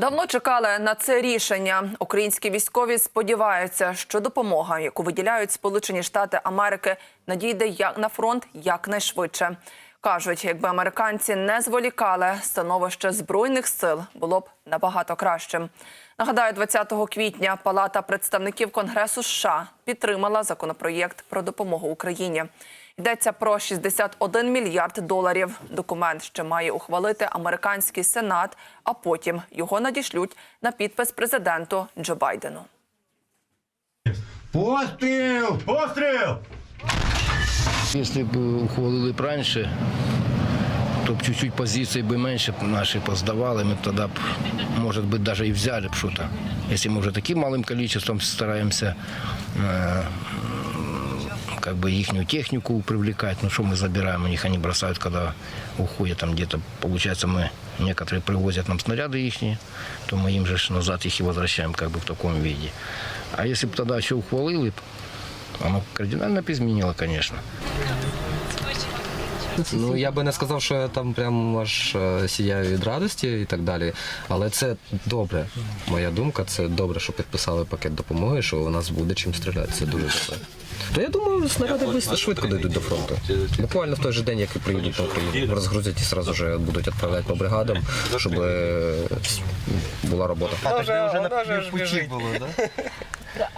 Давно чекали на це рішення. Українські військові сподіваються, що допомога, яку виділяють Сполучені Штати Америки, надійде як на фронт якнайшвидше. Кажуть, якби американці не зволікали, становище збройних сил було б набагато кращим. Нагадаю, 20 квітня Палата представників Конгресу США підтримала законопроєкт про допомогу Україні. Йдеться про 61 мільярд доларів. Документ ще має ухвалити американський сенат, а потім його надішлють на підпис президенту Джо Байдену. Постріл! Постріл! Если бы ухвалили б раніше, то б чуть-чуть позиції би менше б наші поздавали, ми б тоді б, може бути, даже і взяли б щось. Якщо ми вже таким малим количеством стараємося э, как бы ихнюю технику привлекать, ну что мы забираем у них, они бросают, когда уходят там где-то, получается, мы, некоторые привозят нам снаряды ихние, то мы им же ж назад их и возвращаем как бы в таком виде. А если бы тогда все ухвалили, б, оно кардинально изменило, конечно. Ну я би не сказав, що я там прям аж е, сіяю від радості і так далі. Але це добре. Моя думка, це добре, що підписали пакет допомоги, що у нас буде чим стріляти. Це дуже добре. То я думаю, снаряди швидко- швидко дійдуть до фронту. Буквально в той же день, як і приїдуть на Україну, розгрузять і одразу ж будуть відправляти по бригадам, щоб е, була робота. А ви вже на півпуті було, так?